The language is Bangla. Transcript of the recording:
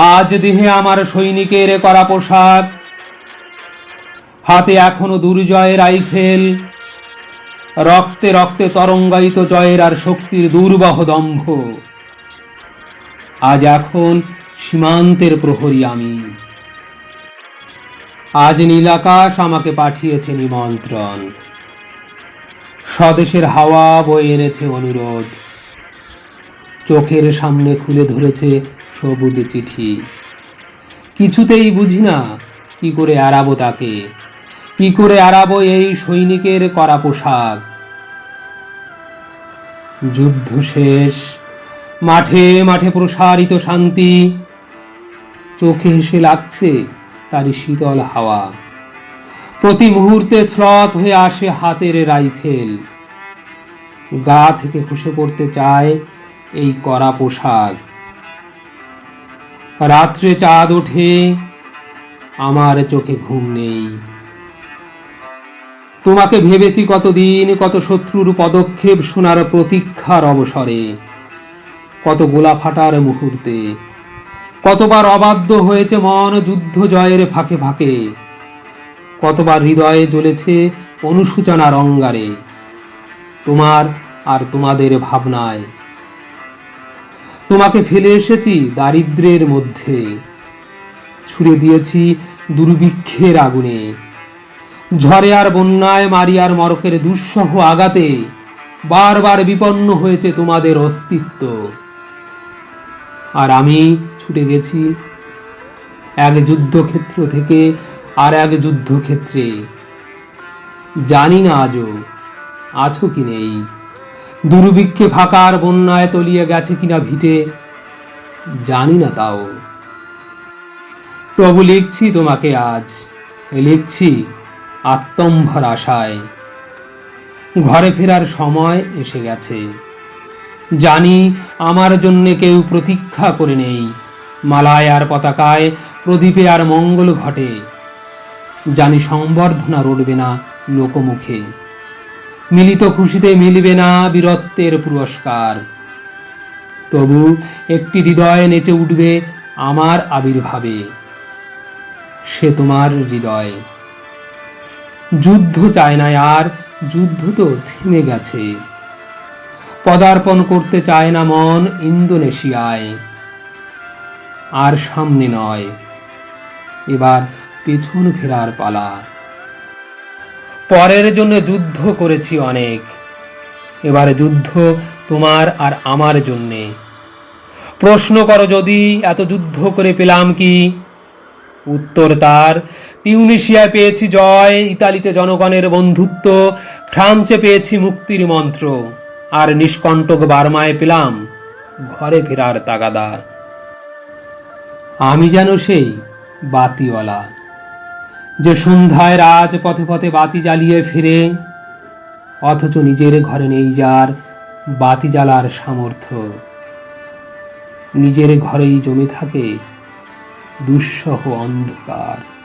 আজ দেহে আমার সৈনিকের করা পোশাক। হাতে এখনও দুর্জয়ের রাইফেল রক্তে রক্তে তরঙ্গায়িত জয়ের আর শক্তির দুর্বহ দম্ভ। আজ এখন সীমান্তের প্রহরী আমি। আজ নীলাকাশ আমাকে পাঠিয়েছে নিমন্ত্রণ। স্বদেশের হাওয়া বয়ে এনেছে অনুরোধ। চোখের সামনে খুলে ধরেছে সবুজ চিঠি। কিছুতেই বুঝি না কি করে এড়াবো তাকে। কি করে এড়াবো এই সৈনিকের করা পোশাক। যুদ্ধ শেষ, মাঠে মাঠে প্রসারিত শান্তি। চোখে এসে লাগছে তারই শীতল হাওয়া। প্রতি মুহূর্তে স্লথ হয়ে আসে হাতের রাইফেল। গা থেকে খসে পড়তে চায় এই করা পোশাক। রাত্রে চাঁদ ওঠে, আমার চোখে ঘুম নেই। তোমাকে ভেবেছি কতদিন, কত শত্রুর পদক্ষেপ শোনার প্রতীক্ষার অবসরে, কত গোলা ফাটার মুহূর্তে, কতবার অবাধ্য হয়েছে মন যুদ্ধ জয়ের ফাঁকে ফাঁকে, কতবার হৃদয়ে জ্বলেছে অনুসূচনার অঙ্গারে তোমার আর তোমাদের ভাবনায় তোমাকে ফেলে এসেছি দারিদ্রের মধ্যে। ছুড়ে দিয়েছি দুর্ভিক্ষের আগুনে। ঝড়ে আর বন্যায় মারিয়ার মরকের দুঃসহ আঘাতে বারবার বিপন্ন হয়েছে তোমাদের অস্তিত্ব। আর আমি ছুটে গেছি এক যুদ্ধক্ষেত্র থেকে আর এক যুদ্ধক্ষেত্রে। জানি না আজও আছো কি নেই। দুর্ভিক্ষে ফাঁকার বন্যায় তলিয়ে গেছে কিনা ভিটে, জানি না তাও। তবু লিখছি তোমাকে আজ, লিখছি আত্মম্ভর আশায়। ঘরে ফেরার সময় এসে গেছে। জানি আমার জন্য কেউ প্রতীক্ষা করে নেই, মালায় আর পতাকায় প্রদীপে আর মঙ্গল ঘটে। জানি সংবর্ধনা রটবে না লোকমুখে। মিলিত খুশিতে মিলবে না বীরত্বের পুরস্কার। তবু একটি হৃদয় নেচে উঠবে আমার আবির্ভাবে, সে তোমার হৃদয়। যুদ্ধ চায় না আর, যুদ্ধ তো থেমে গেছে। পদার্পণ করতে চায় না মন ইন্দোনেশিয়ায়, আর সামনে নয়, এবার পেছন ফেরার পালা। পরের জন্য যুদ্ধ করেছি অনেক। এবার যুদ্ধ তোমার আর আমার জন্যে। প্রশ্ন করো যদি এত যুদ্ধ করে পেলাম কি? উত্তর তার, তিউনিশিয়ায় পেয়েছি জয়, ইতালিতে জনগণের বন্ধুত্ব, ফ্রান্সে পেয়েছি মুক্তির মন্ত্র, আর নিষ্কণ্টক বার্মায় পেলাম ঘরে ফেরার তাগাদা। আমি যেন সেই বাতিওয়ালা। যে সন্ধ্যায় রাজ পথে পথে বাতি জ্বালিয়ে ফিরে, অথচ নিজের ঘরে নেই যার বাতি জ্বালার সামর্থ্য। নিজের ঘরেই জমে থাকে দুঃসহ অন্ধকার।